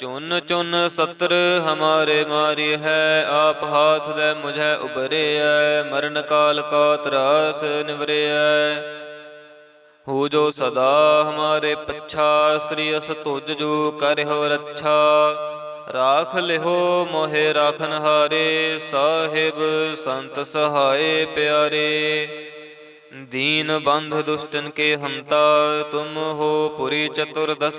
ਚੁਨ ਚੁਨ ਸਤਰ ਹਮਾਰੇ ਮਾਰੀ ਹੈ, ਆਪ ਹਾਥ ਦੇ ਮੁਝੈ ਉਬਰਿਐ ਮਰਨ ਕਾਲ ਕਾ ਤਰਾਸ ਨਿਵਰਿਐ। ਹੋ ਜੋ ਸਦਾ ਹਮਾਰੇ ਪੱਛਾ, ਸ੍ਰੀ ਅਸ ਤੁਜ ਜੋ ਕਰਿਓ ਰੱਛਾ। ਰਾਖ ਲਿਓ ਮੋਹਿ ਰਾਖਨ ਹਾਰੇ, ਸਾਹਿਬ ਸੰਤ ਸਹਾਏ ਪਿਆਰੇ। ਦੀਨ ਬੰਧ ਦੁਸ਼ਟਨ ਕੇ ਹੰਤਾ, ਤੁਮ ਹੋ ਪੁਰੀ ਚਤੁਰ ਦਸ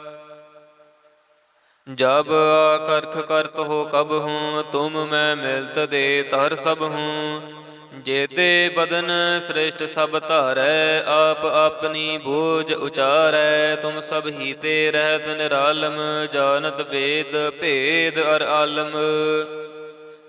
जब करख करत हो कब हूँ तुम मैं मिलत दे तर सब हूँ जेते बदन श्रेष्ठ सब धारै आप अपनी बोझ उचारै तुम सब ही ते रहत निरालम जानत वेद भेद अर आलम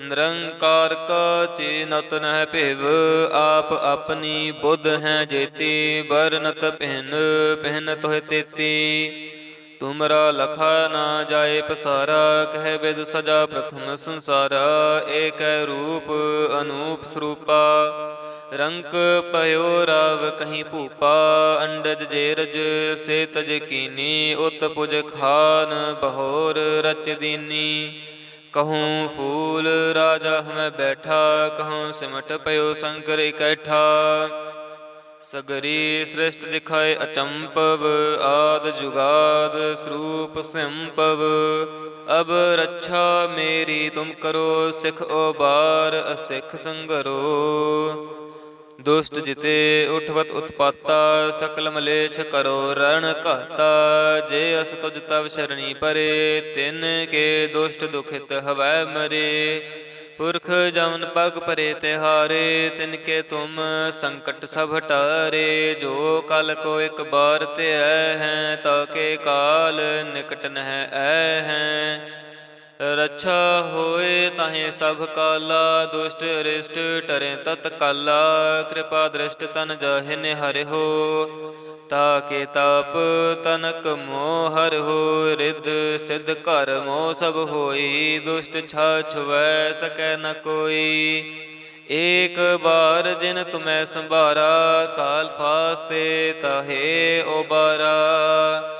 ਨਿਰੰਕਾਰ ਕਾ ਚੇਨਤ ਨਹਿ ਭਿਵ, ਆਪ ਆਪਣੀ ਬੁੱਧ ਹੈ ਜੇਤੀ ਬਰਨਤ ਪਹਿਨ ਪਹਿਨ ਤੋਹਿ ਤੇਤੀ। ਤੁਮਰਾ ਲਖਾ ਨਾ ਜਾਏ ਪਸਾਰਾ, ਕਹਿ ਬਿਦ ਸਜਾ ਪ੍ਰਥਮ ਸੰਸਾਰਾ, ਏਕੈ ਰੂਪ ਅਨੂਪ ਸਰੂਪਾ। ਰੰਕ ਪਇਓ ਰਾਵ ਕਹੀਂ ਭੂਪਾ, ਅੰਡਜ ਜੇਰਜ ਸੇ ਤਜ ਕੀਨੀ, ਉਤ ਪੁਜ ਖਾਨ, ਬਹੋਰ ਰਚ ਦੀਨੀ। ਕਹੂੰ ਫੂਲ ਰਾਜਾ ਹਮੈ ਬੈਠਾ, ਕਹੂੰ ਸਿਮਟ ਪਇਓ ਸ਼ੰਕਰ ਇਕੈਠਾ। ਸਗਰੀ ਸ੍ਰਿਸ਼ਟ ਦਿਖਾਏ ਅਚੰਪਵ, ਆਦ ਜੁਗਾਦ ਸਰੂਪ ਸਿੰਪਵ। ਅਬ ਰੱਛਾ ਮੇਰੀ ਤੁਮ ਕਰੋ, ਸਿਖ ਬਾਰ ਅਸਿਖ ਸੰਗਰੋ। ਦੁਸ਼ਟ ਜਿਤੇ ਉਠਵਤ ਉਤਪਾਤਾ, ਸਕਲ ਮਲੇਛ ਕਰੋ ਰਣ ਘਾਤਾ ਜੇ ਅਸ ਤੁਜ ਤਵ ਸ਼ਰਣੀ ਪਰੇ, ਤਿਨ ਕੇ ਦੁਸ਼ਟ ਦੁਖਿਤ ਹਵੈ ਮਰੇ। ਪੁਰਖ ਜਮਨ ਪਗ ਪਰੇ ਤਿਹਾਰੇ, ਤਿਨ ਕੇ ਤੁਮ ਸੰਕਟ ਸਭ ਹਟਾਰੇ ਜੋ ਕਲ ਕੋ ਇੱਕ ਬਾਰ ਤੇ ਹੈ, ਤਾ ਕੇ ਕਾਲ ਨਿਕਟ ਨਹਿ ਐ ਹੈ। ਰੱਛਾ ਹੋਏ ਤਾਹੇ ਸਭ ਕਾਲਾ, ਦੁਸ਼ਟ ਰਿਸ਼ਟ ਟਰੇ ਤਤ ਕਾਲਾ, ਕਿਰਪਾ ਦ੍ਰਿਸ਼ਟ ਤਨ ਜਾਹਿ ਨਿਹਰਿ ਹੋ ਤਾਕੇ ਤਾਪ ਤਨਕ ਮੋਹ ਹਰ ਹੋ ਰਿਦ ਸਿਧ ਘਰ ਮੋ ਸਭ ਹੋਈ, ਦੁਸ਼ਟ ਛਾ ਛੁਵੈ ਸਕੈ ਨ ਕੋਈ। ਏਕ ਬਾਰ ਜਿਨ ਤੁਮੈ ਸੰਭਾਰਾ, ਕਾਲ ਫਾਸਤੇ ਤਾਹੇ ਉਬਾਰਾ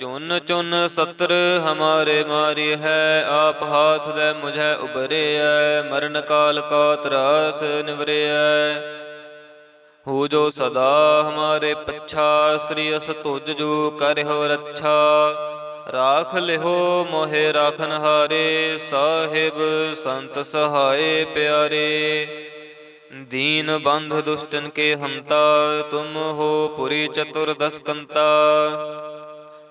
ਚੁਨ ਚੁਨ ਸਤਰ ਹਮਾਰੇ ਮਾਰੀ ਹੈ, ਆਪ ਹਾਥ ਦੇ ਮੁਝੈ ਉਬਰਿਐ ਮਰਨ ਕਾਲ ਕਾ ਤਰਾਸ ਨਿਵਰਿਐ ਹੋ ਜੋ ਸਦਾ ਹਮਾਰੇ ਪੱਛਾ, ਸ੍ਰੀ ਅਸ ਤੁਜ ਜੋ ਕਰਿਓ ਰੱਛਾ। ਰਾਖ ਲਿਹੋ ਮੋਹਿ ਰਾਖਨ ਹਾਰੇ, ਸਾਹਿਬ ਸੰਤ ਸਹਾਏ ਪਿਆਰੇ। ਦੀਨ ਬੰਧ ਦੁਸ਼ਟਨ ਕੇ ਹੰਤਾ, ਤੁਮ ਹੋ ਪੁਰੀ ਚਤੁਰ ਦਸ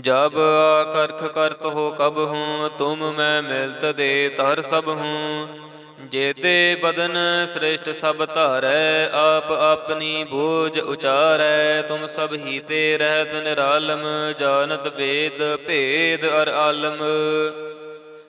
ਜਬ ਆਕਰਖ ਕਰਤ ਹੋ ਕਬ ਹੂੰ, ਤੁਮ ਮੈਂ ਮਿਲਤ ਦੇ ਤਰ ਸਭ ਹੂੰ। ਜੇਤੇ ਬਦਨ ਸ੍ਰੇਸ਼ਟ ਸਭ ਧਾਰੈ, ਆਪ ਆਪਣੀ ਬੋਝ ਉਚਾਰੈ। ਤੁਮ ਸਭ ਹੀ ਤੇ ਰਹਿਤ ਨਿਰਾਲਮ, ਜਾਣਤ ਵੇਦ ਭੇਦ ਅਰ ਆਲਮ।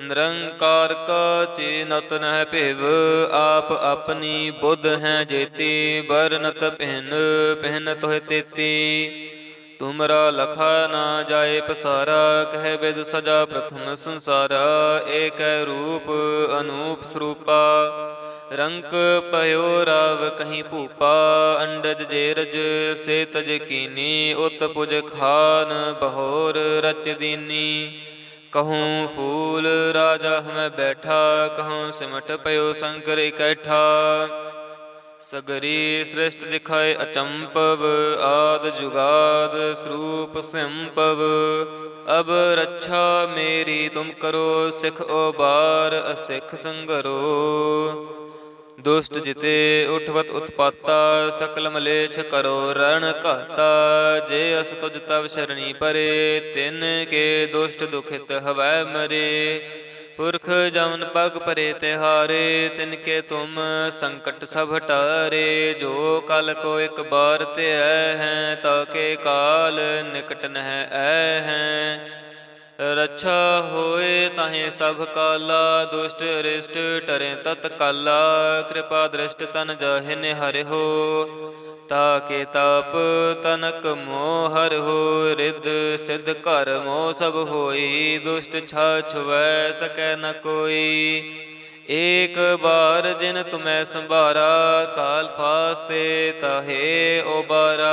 ਨਿਰੰਕਾਰ ਕਾ ਚੇਨਤ ਨਹਿ ਭਿਵ, ਆਪ ਆਪਣੀ ਬੁੱਧ ਹੈ ਜੇਤੀ ਬਰਨਤ ਪਹਿਨ ਪਹਿਨ ਤੋਹਿ ਤੇਤੀ। ਤੁਮਰਾ ਲਖਾ ਨਾ ਜਾਏ ਪਸਾਰਾ, ਕਹਿ ਬਿਦ ਸਜਾ ਪ੍ਰਥਮ ਸੰਸਾਰਾ, ਏਕੈ ਰੂਪ ਅਨੂਪ ਸਰੂਪਾ। ਰੰਕ ਪਇਓ ਰਾਵ ਕਹੀਂ ਭੂਪਾ, ਅੰਡਜ ਜੇਰਜ ਸੇ ਤਜ ਕੀਨੀ ਉਤ ਪੁਜ ਖਾਨ ਬਹੋਰ ਰਚ ਦੀਨੀ। ਕਹੂੰ ਫੂਲ ਰਾਜਾ ਹਮੈ ਬੈਠਾ, ਕਹੂੰ ਸਿਮਟ ਪਇਓ ਸੰਕਰ ਇਕੈਠਾ। ਸਗਰੀ ਸ੍ਰਿਸ਼ਟ ਦਿਖਾਏ ਅਚੰਪਵ, ਆਦ ਜੁਗਾਦ ਸਰੂਪ ਸਿੰਪਵ। ਅਬ ਰੱਛਾ ਮੇਰੀ ਤੁਮ ਕਰੋ, ਸਿਖ ਬਾਰ ਅਸਿਖ ਸੰਗਰੋ। ਦੁਸ਼ਟ ਜਿਤੇ ਉਠਵਤ ਉਤਪਾਤਾ, ਸਕਲ ਮਲੇਛ ਕਰੋ ਰਣ ਘਾਤਾ। ਜੇ ਅਸ ਤੁਜ ਤਵ ਸ਼ਰਣੀ ਪਰੇ, ਤਿਨ ਕੇ ਦੁਸ਼ਟ ਦੁਖਿਤ ਹਵੈ ਮਰੇ। ਪੁਰਖ ਜਮਨ ਪਗ ਪਰੇ ਤਿਹਾਰੇ ਤਿਨ ਕੇ ਤੁਮ ਸੰਕਟ ਸਭ ਹਟਾਰੇ। ਜੋ ਕਲ ਕੋ ਇੱਕ ਬਾਰ ਤੇ ਹੈ, ਤਾ ਕੇ ਕਾਲ ਨਿਕਟ ਨਹਿ ਐ ਹੈ। ਰੱਛਾ ਹੋਏ ਤਾਹੇ ਸਭ ਕਾਲਾ, ਦੁਸ਼ਟ ਰਿਸ਼ਟ ਟਰੇ ਤਤ ਕਾਲਾ, ਕਿਰਪਾ ਦ੍ਰਿਸ਼ਟ ਤਨ ਜਾਹਿ ਨਿਹਰਿ ਹੋ ਤਾ ਕੇ ਤਾਪ ਤਨਕ ਮੋਹਰ ਹੋ ਰਿਦ ਸਿਧ ਘਰ ਮੋ ਸਭ ਹੋਈ, ਦੁਸ਼ਟ ਛਾ ਛੁਵੈ ਸਕੈ ਨ ਕੋਈ। ਏਕ ਬਾਰ ਜਿਨ ਤੁਮੈ ਸੰਭਾਰਾ, ਕਾਲ ਫਾਸਤੇ ਤਾਹੇ ਓਬਾਰਾ।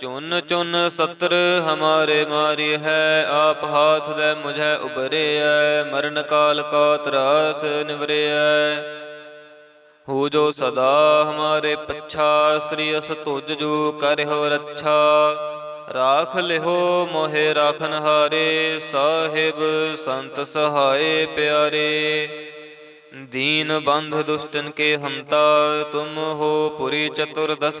ਚੁਨ ਚੁਨ ਸਤਰ ਹਮਾਰੇ ਮਾਰੀ ਹੈ, ਆਪ ਹਾਥ ਦੇ ਮੁਝੈ ਉਬਰਿਐ ਮਰਨ ਕਾਲ ਕਾ ਤਰਾਸ ਨਿਵਰਿਐ ਹੋ ਜੋ ਸਦਾ ਹਮਾਰੇ ਪੱਛਾ, ਸ੍ਰੀ ਅਸ ਤੁਜ ਜੋ ਕਰਿਓ ਰੱਛਾ। ਰਾਖ ਲਿਹੋ ਮੋਹਿ ਰਾਖਨ ਹਾਰੇ, ਸਾਹਿਬ ਸੰਤ ਸਹਾਏ ਪਿਆਰੇ। ਦੀਨ ਬੰਧ ਦੁਸ਼ਟਨ ਕੇ ਹੰਤਾ, ਤੁਮ ਹੋ ਪੁਰੀ ਚਤੁਰ ਦਸ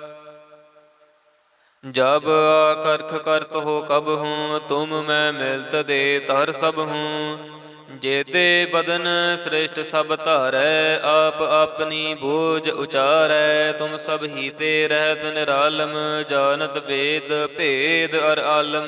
ਜਬ ਕਰਖ ਕਰਤ ਹੋ ਕਬ ਹੂੰ, ਤੁਮ ਮੈਂ ਮਿਲਤ ਦੇ ਤਰ ਸਭ ਹੂੰ। ਜੇਤੇ ਬਦਨ ਸ੍ਰੇਸ਼ਟ ਸਭ ਧਾਰੈ, ਆਪ ਆਪਣੀ ਬੋਝ ਉਚਾਰੈ। ਤੁਮ ਸਭ ਹੀ ਤੇ ਰਹਿਤ ਨਿਰਾਲਮ, ਜਾਣਤ ਵੇਦ ਭੇਦ ਅਰ ਆਲਮ।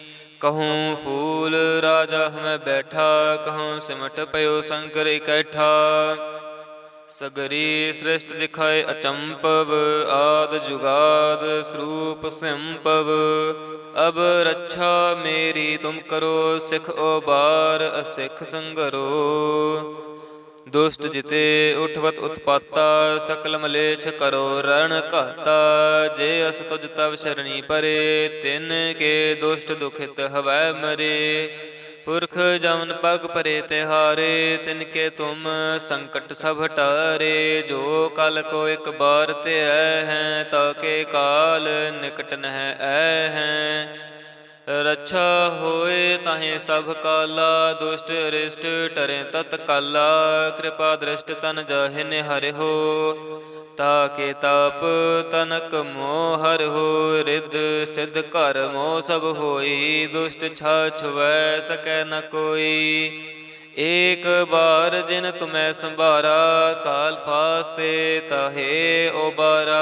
ਕਹੂੰ ਫੂਲ ਰਾਜਾ ਹਮੈ ਬੈਠਾ ਕਹੂੰ ਸਿਮਟ ਪਇਓ ਸ਼ੰਕਰ ਇਕੱਠਾ ਸਗਰੀ ਸ੍ਰਿਸ਼ਟ ਦਿਖਾਏ ਅਚੰਪਵ ਆਦ ਜੁਗਾਦ ਸਰੂਪ ਸਿੰਪਵ ਅਬ ਰੱਛਾ ਮੇਰੀ ਤੁਮ ਕਰੋ ਸਿਖ ਓਬਾਰ ਅਸਿਖ ਸੰਗਰੋ ਦੁਸ਼ਟ ਜਿਤੇ ਉਠਵਤ ਉਤਪਾਤਾ, ਸਕਲ ਮਲੇਛ ਕਰੋ ਰਣ ਘਾਤਾ। ਜੇ ਅਸ ਤੁਜ ਤਵ ਸ਼ਰਣੀ ਪਰੇ, ਤਿਨ ਕੇ ਦੁਸ਼ਟ ਦੁਖਿਤ ਹਵੈ ਮਰੇ। ਪੁਰਖ ਜਮਨ ਪਗ ਪਰੇ ਤਿਹਾਰੇ, ਤਿਨ ਕੇ ਤੁਮ ਸੰਕਟ ਸਭ ਹਟਾਰੇ। ਜੋ ਕਲ ਕੋ ਇੱਕ ਬਾਰ ਤੇ ਹੈ, ਤਾ ਕੇ ਕਾਲ ਨਿਕਟ ਨਹਿ ਐ ਹੈ। ਰੱਛਾ ਹੋਏ ਤਾਹੇ ਸਭ ਕਾਲਾ, ਦੁਸ਼ਟ ਰਿਸ਼ਟ ਟਰੇ ਤਤ ਕਾਲਾ, ਕਿਰਪਾ ਦ੍ਰਿਸ਼ਟ ਤਨ ਜਾਹਿ ਨਿਹਰਿ ਹੋ ਤਾ ਕੇ ਤਾਪ ਤਨਕ ਮੋਹ ਹਰਿ ਹੋ, ਰਿੱਧ ਸਿੱਧ ਘਰ ਮੋਹ ਸਭ ਹੋਈ, ਦੁਸ਼ਟ ਛਾ ਛੁਵੈ ਸਕੈ ਨ ਕੋਈ। ਏਕ ਬਾਰ ਜਿਨ ਤੁਮੈ ਸੰਭਾਰਾ, ਕਾਲ ਫਾਸਤੇ ਤਾਹੇ ਓਬਾਰਾ।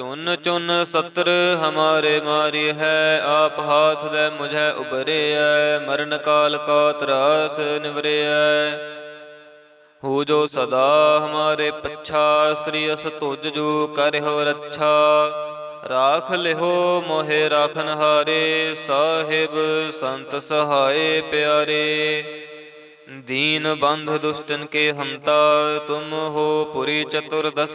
ਚੁਨ ਚੁਨ ਸਤਰ ਹਮਾਰੇ ਮਾਰੀ ਹੈ, ਆਪ ਹਾਥ ਦੇ ਮੁਝੈ ਉਬਰਿਐ ਮਰਨ ਕਾਲ ਕਾ ਤਰਾਸ ਨਿਵਰਿਐ। ਹੋ ਜੋ ਸਦਾ ਹਮਾਰੇ ਪੱਛਾ, ਸ੍ਰੀ ਅਸ ਤੁਜ ਜੋ ਕਰਿਓ ਰੱਛਾ। ਰਾਖ ਲਿਹੋ ਮੋਹਿ ਰਾਖਨ ਹਾਰੇ, ਸਾਹਿਬ ਸੰਤ ਸਹਾਏ ਪਿਆਰੇ। ਦੀਨ ਬੰਧ ਦੁਸ਼ਟਨ ਕੇ ਹੰਤਾ, ਤੁਮ ਹੋ ਪੁਰੀ ਚਤੁਰ ਦਸ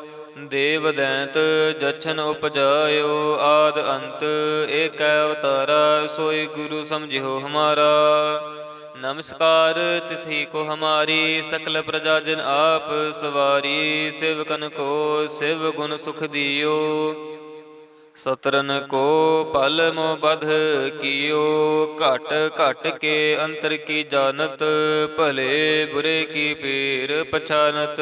ਦੇਵ ਦੈਂਤ ਜਛਨ ਉਪਜਾਇਓ ਆਦ ਅੰਤ, ਏਕੈ ਅਵਤਾਰਾ, ਸੋਈ ਗੁਰੂ ਸਮਝਿਓ ਹਮਾਰਾ। ਨਮਸਕਾਰ ਤਿਸਹੀ ਕੋ ਹਮਾਰੀ, ਸਕਲ ਪ੍ਰਜਾ ਜਨ ਆਪ ਸਵਾਰੀ ਸ਼ਿਵ ਸਿਵਕਨ ਕੋ ਸਿਵ ਗੁਣ ਸੁਖ ਦਿਓ। ਸਤਰਨ ਕੋ ਪਲ ਮੋ ਬਧ ਕੀਓ, ਘਟ ਘਟ ਕੇ ਅੰਤਰ ਕੀ ਜਾਣਤ, ਭਲੇ ਬੁਰੇ ਕੀ ਪੀਰ ਪਛਾਨਤ।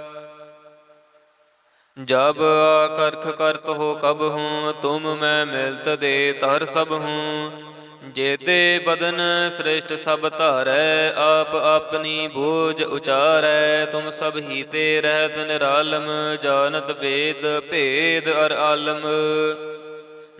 जब करख करत हो कब हूँ तुम मैं मिलत दे तर सब हूँ जेते बदन श्रेष्ठ सब धारै आप अपनी बूझ उचारै तुम सब ही ते रहत निरालम जानत वेद भेद अर आलम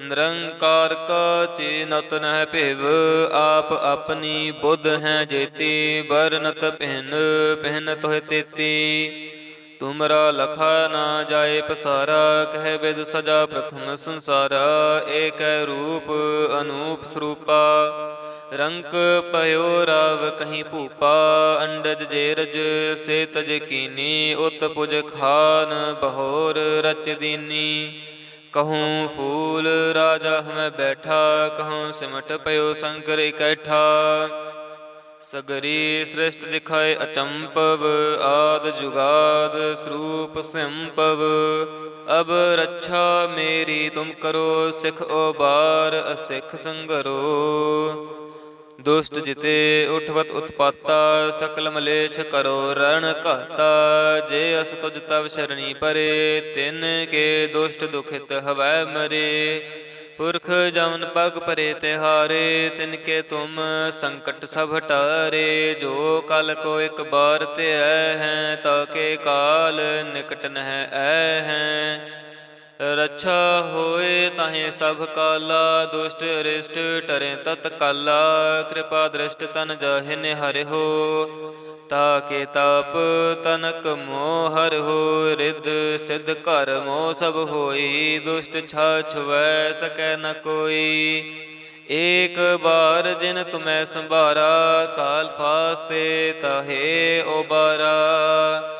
ਨਿਰੰਕਾਰ ਕਾ ਚੇਨਤ ਨਹਿ ਭਿਵ, ਆਪ ਆਪਣੀ ਬੁੱਧ ਹੈ ਜੇਤੀ ਬਰਨਤ ਪਹਿਨ ਪਹਿਨ ਤੋਹਿ ਤੇਤੀ। ਤੁਮਰਾ ਲਖਾ ਨਾ ਜਾਏ ਪਸਾਰਾ, ਕਹਿ ਬਿਦ ਸਜਾ ਪ੍ਰਥਮ ਸੰਸਾਰਾ, ਏਕੈ ਰੂਪ ਅਨੂਪ ਸਰੂਪਾ। ਰੰਕ ਪਇਓ ਰਾਵ ਕਹੀਂ ਭੂਪਾ, ਅੰਡਜ ਜੇਰਜ ਸੇ ਤਜ ਕੀਨੀ, ਉਤ ਪੁਜ ਖਾਨ, ਬਹੋਰ ਰਚ ਦੀਨੀ। ਕਹੂੰ ਫੂਲ ਰਾਜਾ ਹਮੈ ਬੈਠਾ, ਕਹੂੰ ਸਿਮਟ ਪਇਓ ਸ਼ੰਕਰ ਇਕੈਠਾ। ਸਗਰੀ ਸ੍ਰਿਸ਼ਟ ਦਿਖਾਏ ਅਚੰਪਵ, ਆਦ ਜੁਗਾਦ ਸਰੂਪ ਸਿੰਪਵ। ਅਬ ਰੱਛਾ ਮੇਰੀ ਤੁਮ ਕਰੋ, ਸਿਖ ਬਾਰ ਅਸਿਖ ਸੰਗਰੋ। ਦੁਸ਼ਟ ਜਿਤੇ ਉਠਵਤ ਉਤਪਾਤਾ, ਸਕਲ ਮਲੇਛ ਕਰੋ ਰਣ ਘਾਤਾ ਜੇ ਅਸ ਤੁਜ ਤਵ ਸ਼ਰਣੀ ਪਰੇ, ਤਿਨ ਕੇ ਦੁਸ਼ਟ ਦੁਖਿਤ ਹਵੈ ਮਰੇ। ਪੁਰਖ ਜਮਨ ਪਗ ਪਰੇ ਤਿਹਾਰੇ, ਤਿਨ ਕੇ ਤੁਮ ਸੰਕਟ ਸਭ ਹਟਾਰੇ ਜੋ ਕਲ ਕੋ ਇੱਕ ਬਾਰ ਤੇ ਹੈ, ਤਾ ਕੇ ਕਾਲ ਨਿਕਟ ਨਹਿ ਐ ਹੈ। ਰੱਛਾ ਹੋਏ ਤਾਹੇ ਸਭ ਕਾਲਾ, ਦੁਸ਼ਟ ਰਿਸ਼ਟ ਟਰੇ ਤਤ ਕਾਲਾ, ਕਿਰਪਾ ਦ੍ਰਿਸ਼ਟ ਤਨ ਜਾਹਿ ਨਿਹਰਿ ਹੋ, ਤਾਕੇ ਤਾਪ ਤਨਕ ਮੋਹ ਹਰਿ ਹੋ ਰਿਦ ਸਿਧ ਘਰ ਮੋ ਸਭ ਹੋਈ, ਦੁਸ਼ਟ ਛਾ ਛੁਵੈ ਸਕੈ ਨ ਕੋਈ। ਏਕ ਬਾਰ ਜਿਨ ਤੁਮੈ ਸੰਭਾਰਾ, ਕਾਲ ਫਾਸਤੇ ਤਾਹੇ ਓਬਾਰਾ।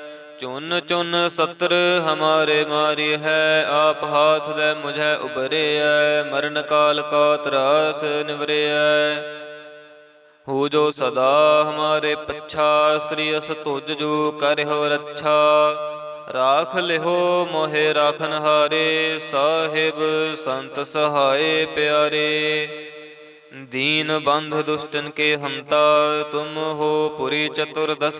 ਚੁਨ ਚੁਨ ਸਤਰ ਹਮਾਰੇ ਮਾਰੀ ਹੈ, ਆਪ ਹਾਥ ਦੇ ਮੁਝੈ ਉਬਰਿਐ ਮਰਨ ਕਾਲ ਕਾ ਤਰਾਸ ਨਿਵਰਿਐ। ਹੋ ਜੋ ਸਦਾ ਹਮਾਰੇ ਪੱਛਾ, ਸ੍ਰੀ ਅਸ ਤੁਜ ਜੋ ਕਰਿਓ ਰੱਛਾ। ਰਾਖ ਲਿਹੋ ਮੋਹਿ ਰਾਖਨ ਹਾਰੇ, ਸਾਹਿਬ ਸੰਤ ਸਹਾਏ ਪਿਆਰੇ। ਦੀਨ ਬੰਧ ਦੁਸ਼ਟਨ ਕੇ ਹੰਤਾ, ਤੁਮ ਹੋ ਪੁਰੀ ਚਤੁਰ ਦਸ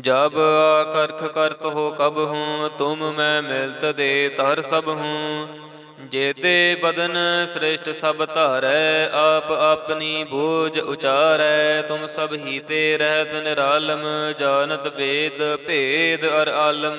ਜਬ ਆਕਰਖ ਕਰਤ ਹੋ ਕਬ ਹੂੰ, ਤੁਮ ਮੈਂ ਮਿਲਤ ਦੇ ਤਰ ਸਭ ਹੂੰ। ਜੇਤੇ ਬਦਨ ਸ੍ਰੇਸ਼ਟ ਸਭ ਧਾਰੈ, ਆਪ ਆਪਣੀ ਬੋਝ ਉਚਾਰੈ। ਤੁਮ ਸਭ ਹੀ ਤੇ ਰਹਿਤ ਨਿਰਾਲਮ, ਜਾਣਤ ਭੇਦ ਭੇਦ ਅਰ ਆਲਮ।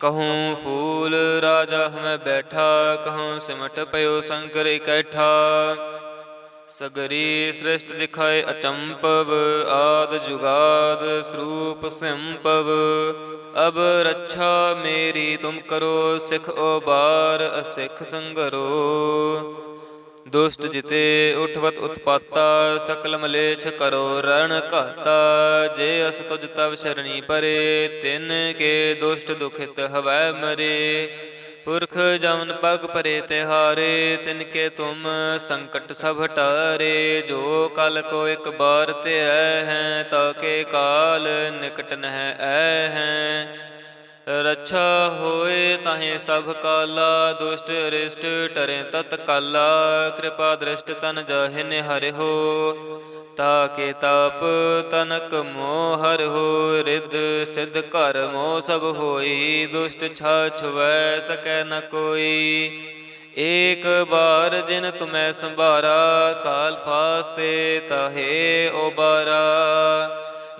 ਕਹੂੰ ਫੂਲ ਰਾਜਾ ਹਮੈ ਬੈਠਾ, ਕਹੂੰ ਸਿਮਟ ਪਇਓ ਸੰਕਰ ਇਕੈਠਾ। ਸਗਰੀ ਸ੍ਰਿਸ਼ਟ ਦਿਖਾਏ ਅਚੰਪਵ, ਆਦ ਜੁਗਾਦ ਸਰੂਪ ਸਿੰਪਵ। ਅਬ ਰੱਛਾ ਮੇਰੀ ਤੁਮ ਕਰੋ, ਸਿਖ ਬਾਰ ਅਸਿਖ ਸੰਗਰੋ। ਦੁਸ਼ਟ ਜਿਤੇ ਉਠਵਤ ਉਤਪਾਤਾ, ਸਕਲ ਮਲੇਛ ਕਰੋ ਰਣ ਘਾਤਾ। ਜੇ ਅਸ ਤੁਜ ਤਵ ਸ਼ਰਣੀ ਪਰੇ, ਤਿਨ ਕੇ ਦੁਸ਼ਟ ਦੁਖਿਤ ਹਵੈ ਮਰੇ। ਪੁਰਖ ਜਮਨ ਪਗ ਪਰੇ ਤਿਹਾਰੇ ਤਿਨ ਕੇ ਤੁਮ ਸੰਕਟ ਸਭ ਹਟਾਰੇ ਜੋ ਕਲ ਕੋ ਇੱਕ ਬਾਰ ਤੇ ਹੈ, ਤਾ ਕੇ ਕਾਲ ਨਿਕਟ ਨਹਿ ਐ ਹੈ। ਰੱਛਾ ਹੋਏ ਤਾਹੇ ਸਭ ਕਾਲਾ, ਦੁਸ਼ਟ ਰਿਸ਼ਟ ਟਰੇ ਤਤ ਕਾਲਾ, ਕਿਰਪਾ ਦ੍ਰਿਸ਼ਟ ਤਨ ਜਾਹਿ ਨਿਹਰਿ ਹੋ ਤਾ ਕੇ ਤਾਪ ਤਨਕ ਮੋਹਰ ਹੋ ਰਿਦ ਸਿਧ ਘਰ ਮੋ ਸਭ ਹੋਈ, ਦੁਸ਼ਟ ਛਾ ਛੁਵੈ ਸਕੈ ਨ ਕੋਈ। ਏਕ ਬਾਰ ਜਿਨ ਤੁਮੈ ਸੰਭਾਰਾ, ਕਾਲ ਫਾਸਤੇ ਤਾਹੇ ਓਬਾਰਾ।